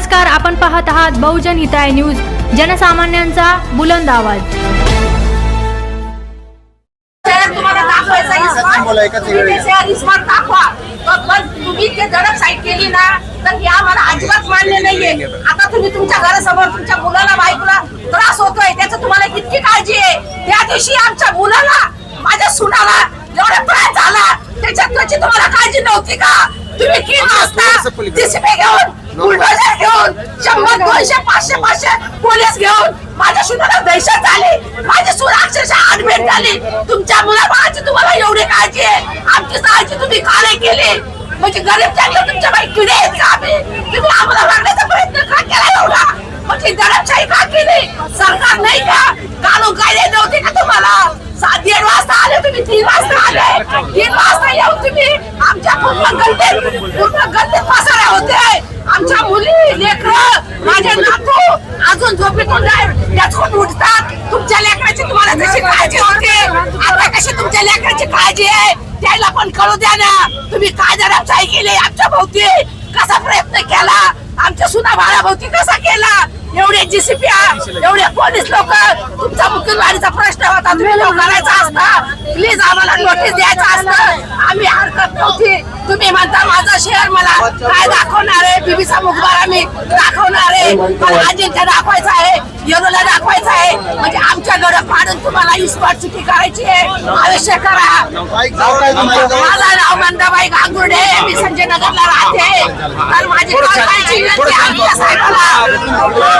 नमस्कार आपण पाहत आहात बहुजन हिताय न्यूज जनसामान्यांचा बुलंद आवाज. तुम्ही ते केली ना तर हे आम्हाला अजिबात मान्य नाहीये. आता तुम्ही तुमच्या घरासमोर तुमच्या मुलाला बायकोला त्रास होतोय त्याचं तुम्हाला किती काळजी आहे. त्या दिवशी आमच्या मुलाला माझ्या सुनाला एवढा त्रास झाला. त्याच्यात त्याची तुम्हाला काळजी नव्हती का? तुम्ही घेऊन बुलडोझर घेऊन शंभर दोनशे पाचशे पाचशे पोलीस घेऊन माझ्या सुनाला दहशत झाली. माझी सून अक्षरशः ऍडमिट झाली. तुमच्या मुलाबाळाची तुम्हाला एवढी काळजी आहे? आमची काळजी तुम्ही काळे केली? म्हणजे गरीब चांगलं तुमच्या बाई किडे आहेत का आम्ही? तुम्ही आम्हाला मारण्याचा प्रयत्न का केला एवढा? मोठी दडपशाही का केली? सरकार नाही का? कानून कायदे नव्हते का तुम्हाला? सात दीड वाजता आले तुम्ही तीन वाजता आले. तीन वाजता येऊन तुम्ही आमच्या पूर्ण गल्लीत पूर्ण गल्लीत पसारा होते. आमच्या मुली लेकर माझे नातू अजून झोपेतून त्याचून उठतात. तुमच्या लेकराची तुम्हाला तशी काळजी होते? आता कशी तुमच्या लेकराची काळजी आहे? त्याला पण कळू द्या ना. तुम्ही काय जरा चाय केली आमच्या भोवती? कसा प्रयत्न केला? आमच्या सुना बाळाभोवती कसा केला? एवढे जीसीपी एवढे पोलीस लोक तुमचा मुख्यवाडीचा प्रश्न होता तुम्ही करायचा असता प्लीज आम्हाला नोटीस द्यायचं असतं. आम्ही हरकत नव्हती. तुम्ही म्हणता माझा शेअर मला काय दाखवणार आहे? बीबीचा मुखबार आम्ही दाखवणार आहे. मला अजिंठा दाखवायचा आहे येरोला दाखवायचा आहे. म्हणजे आमच्या गड पाडून तुम्हाला इस्पॉट चुकी करायची आहे. आवश्यक करा. माझं नाव मंदाबाई गांगुर्डे मी संजय नगरला राहते. तर माझी विनंती साहेबाला.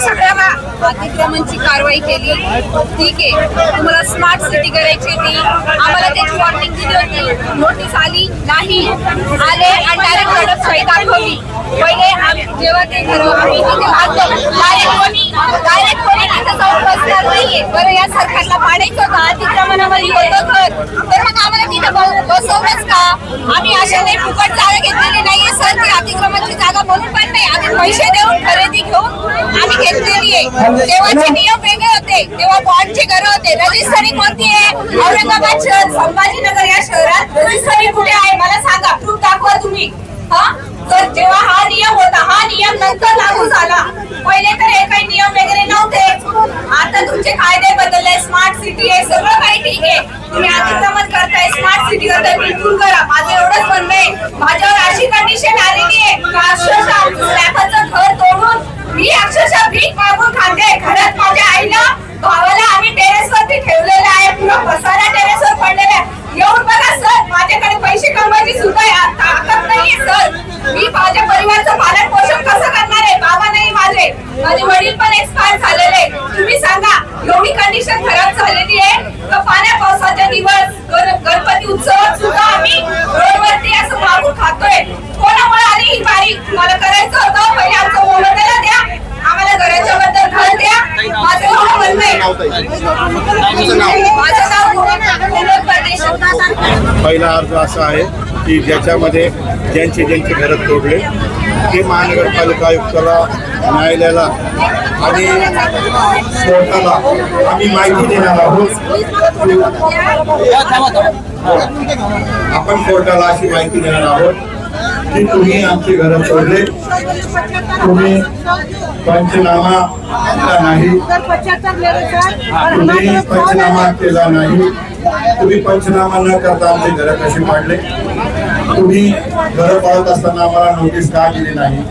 सगळ्याला अतिक्रमणची कारवाई केली. ठीक आहे. तुम्हाला स्मार्ट सिटी करायची होती. आम्हाला त्याची वॉर्निंग दिली होती. नोटीस आली नाही. आले आणि डायरेक्ट प्रॉडक्ट दाखवली. पहिले जेव्हा ते घर आम्ही तिथे राहतो. डायरेक्ट कोणी डायरेक्ट कोणी तिथे जाऊन बसणार नाहीये. बरं या सरकारला पाडायचं होतं. अतिक्रमणामध्ये होतं घर तर मग आम्हाला बसवलंच का? आम्ही अशा नाही फुकट जागा घेतलेली नाहीये सर ती अतिक्रमणची जागा म्हणून पण नाही. आम्ही पैसे देऊन खरेदी घेऊन आम्ही घेतलेली आहे. तेव्हाचे नियम वेगळे होते. तेव्हा बॉन्डचे घर होते. रजिस्टरी कोणती आहे? औरंगाबाद शहर संभाजीनगर या शहरात रजिस्टरी कुठे आहे? मला सांगा. प्रूफ दाखवा तुम्ही. हा? तर जेव्हा हा नियम होता हा नियम नंतर लागू झाला. पहिले तर हे काही नियम वगैरे नव्हते. आता तुमचे कायदे बदलले स्मार्ट सिटी आहे सगळं काही ठीक आहे. तुम्ही अतिक्रमण करताय स्मार्ट सिटी करताय बिलकुल करा माझं एवढंच म्हणणं आहे माझ्यावर अशी कंडिशन आलेली आहे का अक्षरशः स्लॅबचं घर तोडून मी अक्षरशः भीक मागून खाते घरात माझ्या आईला भावाला आम्ही टेरेस वरती ठेवलेलं आहे पुरा पसारा टेरेस वर पडलेला आहे येऊन बघा सर माझ्याकडे पैसे कमवायची सुद्धा ताकद नाहीये सर मी माझ्या परिवाराचं पालन पोषण कसं करणार आहे बाबा नाही माझे माझे वडील पण एक्सपायर झालेले आहे. तुम्ही सांगा एवढी कंडिशन खराब झालेली आहे का पाण्या पावसाचे दिवस गण- गणपती उत्सवात सुद्धा आम्ही रोडवरती असं मागून खातोय कोणामुळे आली ही बारी मला करायचं होतं पहिले आमचं मोबदला द्या आम्हाला घराच्या बद्दल घर द्या माझं एवढं म्हणणं आहे माझं नाव विनोद परदेशी पहिला अर्ज असा आहे की ज्याच्यामध्ये ज्यांचे ज्यांचे घरं तोडले ते महानगरपालिका आयुक्ताला न्यायालयाला आणि कोर्टाला आम्ही माहिती देणार आहोत. आपण कोर्टाला अशी माहिती देणार आहोत. की तुम्ही आमची घरं सोडले. तुम्ही पंचनामा केला नाही. तुम्ही पंचनामा केला नाही. तुम्ही पंचनामा न करता आमचे घर कसे पाडले? तुम्ही घर पाळत असताना आम्हाला नोटीस का दिली नाही?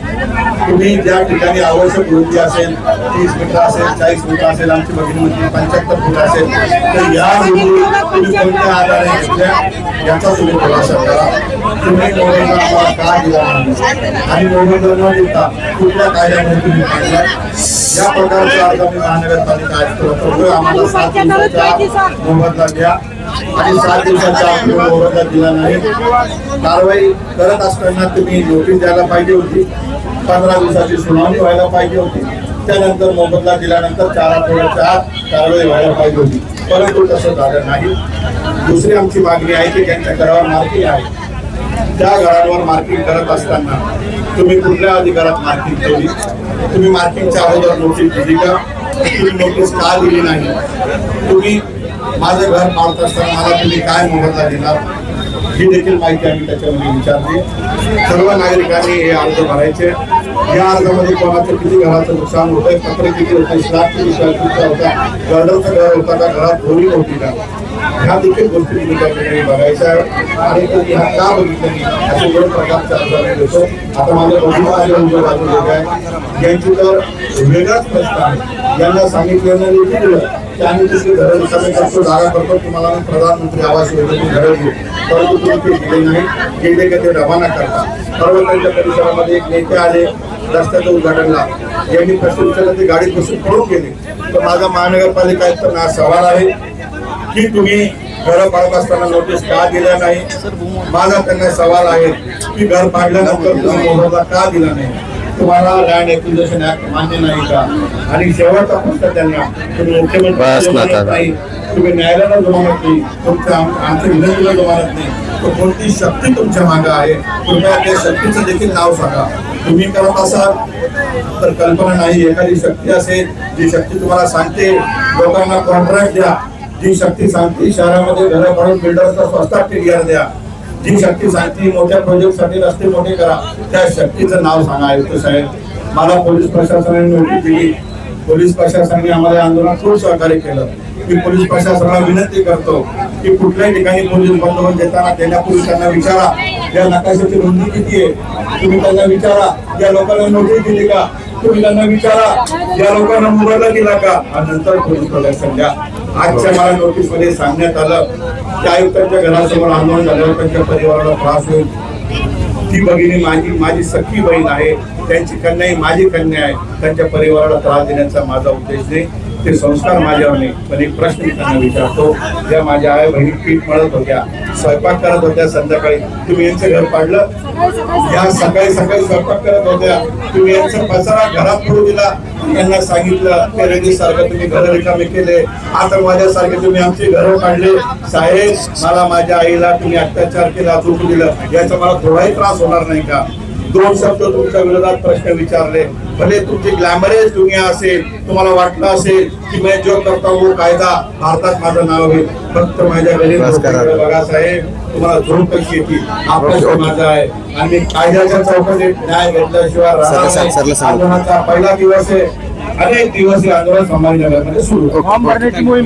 तुम्ही ज्या ठिकाणी आवश्यक वृत्ती असेल तीस मीटर असेल चाळीस मीटर असेल आमची भगिनी म्हणजे पंच्याहत्तर फूट असेल तर या वृत्ती तुम्ही कोणत्या आधारे घेतल्या? याचा तुम्ही खुलासा करा. तुम्ही मोबदला आम्हाला का दिला नाही? आणि मोबदला न देता कुठल्या कायद्यामध्ये तुम्ही काढल्या या प्रकारचा अर्ज आम्ही महानगरपालिका आयुक्त आम्हाला सात दिवसाच्या मोबदला द्या. आणि सात दिवसाचा मोबदला दिला नाही. कारवाई करत असताना तुम्ही नोटीस द्यायला पाहिजे होती. पंधरा दिवसाची सुनावणी व्हायला पाहिजे होती. त्यानंतर मोबदला दिल्यानंतर चार आठवड्याच्या आत कारवाई व्हायला पाहिजे होती. परंतु तसं झालं नाही. दुसरी आमची मागणी आहे की त्यांच्या घरावर मार्किंग आहे. त्या घरांवर मार्किंग करत असताना तुम्ही कुठल्या अधिकारात मार्किंग केली? तुम्ही मार्किंगच्या अगोदर नोटीस दिली का? तुम्ही नोटीस का दिली नाही? तुम्ही माझं घर पाळत असताना मला तुम्ही काय मोबदला दिला ही देखील माहिती आम्ही त्याच्यामध्ये विचारली. सर्व नागरिकांनी हे अर्ज भरायचे. या अर्जामध्ये कोणाचं किती घराचं नुकसान होतंय पत्र किती होतं स्लॅब किती किती होता गर्डरचं घर होता का घरात धोरी होती का? ह्या देखील गोष्टी तुम्ही त्या ठिकाणी बघायच्या. आणि तुम्ही ह्या का बघितलं असे दोन प्रकारचे अर्ज देतो. आता माझे दोन्ही माझ्या उजव्या आहे यांची तर वेगळाच प्रश्न आहे. यांना सांगितलं नाही देखील दिलं की आम्ही तिथे घरं रिकामे करतो जागा करतो. तुम्हाला आम्ही प्रधानमंत्री आवास योजनेची घरं देऊ. परंतु तुम्ही ते दिले नाही. गेले का ते रवाना करता. परवा त्यांच्या परिसरामध्ये एक नेते आले रस्त्याचं उद्घाटनला यांनी प्रश्न विचारला ते गाडीत बसून पळून गेले. तर माझा महानगरपालिका आयुक्त ना सवाल आहे की तुम्ही घरं पाडत असताना नोटीस का दिल्या नाही? माझा त्यांना सवाल आहे की घर पाडल्यानंतर तुम्ही का दिला नाही? तुम्हाला लँड एक्विजिशन ऍक्ट मान्य नाही का? आणि शेवटचा प्रश्न त्यांना तुम्ही मुख्यमंत्री. नाही तुम्ही न्यायालयाला जमानत नाही तुमच्या आम- आमच्या विनंतीला जमानत नाही. तर कोणती शक्ती तुमच्या मागे आहे? कृपया त्या शक्तीचं देखील नाव सांगा. तुम्ही करत असाल तर कल्पना नाही. एखादी शक्ती असेल जी शक्ती तुम्हाला सांगते लोकांना कॉन्ट्रॅक्ट द्या. जी शक्ती सांगते शहरामध्ये घरं काढून बिल्डरचा स्वस्तात टीडीआर द्या. जी शक्ती सांगते मोठ्या प्रोजेक्टसाठी रस्ते मोठे करा. त्या शक्तीचं नाव सांगा आयुक्त साहेब. मला पोलीस प्रशासनाने नोटीस दिली. पोलीस प्रशासनाने आम्हाला आंदोलन आंदोलनात खूप सहकार्य केलं. मी पोलीस प्रशासनाला विनंती करतो की कुठल्याही ठिकाणी पोलीस बंदोबस्त देताना त्यांना पोलिसांना विचारा. या नकाशाची नोंदणी किती आहे? तुम्ही त्यांना विचारा. या लोकांना नोटीस दिली का? तुम्ही त्यांना विचारा. या लोकांना मोबाईल दिला का? आणि नंतर पोलीस प्रशासन द्या. आजच्या मला नोटीसमध्ये सांगण्यात आलं की आयुक्तांच्या घरासमोर आंदोलन झाल्यावर त्यांच्या परिवाराला त्रास होईल. ती भगिनी माझी माझी सख्खी बहीण आहे त्यांची कन्या ही माझी कन्या आहे त्यांच्या परिवाराला त्रास देण्याचा माझा उद्देश नाही. ते संस्कार माझ्यावर नाही पण एक प्रश्न मी त्यांना विचारतो. ज्या माझ्या आई बहिणी पीठ मळत होत्या स्वयंपाक करत होत्या संध्याकाळी तुम्ही यांचं घर पाडलं? या सकाळी सकाळी स्वयंपाक करत होत्या तुम्ही यांचा पसारा घरात पडू दिला. त्यांना सांगितलं ते रेडी सारखं तुम्ही घर रिकामे केले. आता तुम्ही आमचे घरं काढले साहेब मला माझ्या आईला तुम्ही अत्याचार केला चूक दिलं. याचा मला थोडाही त्रास होणार नाही का? दोन शब्द तुमच्या विरोधात प्रश्न विचारले. भले तुमची ग्लॅमरेज दुनिया असेल तुम्हाला वाटलं असेल की मी जो करता वो कायदा भारतात माझं नाव आहे. फक्त माझ्या गरीब बघा साहेब तुम्हाला झोप कशी येते आपलं माझं आहे. आणि कायद्याच्या चौकटीत न्याय घेतल्याशिवाय. आंदोलनाचा पहिला दिवस आहे. अनेक दिवस हे आंदोलन संभाजीनगरमध्ये सुरू. फॉर्म भरण्याची मोहीम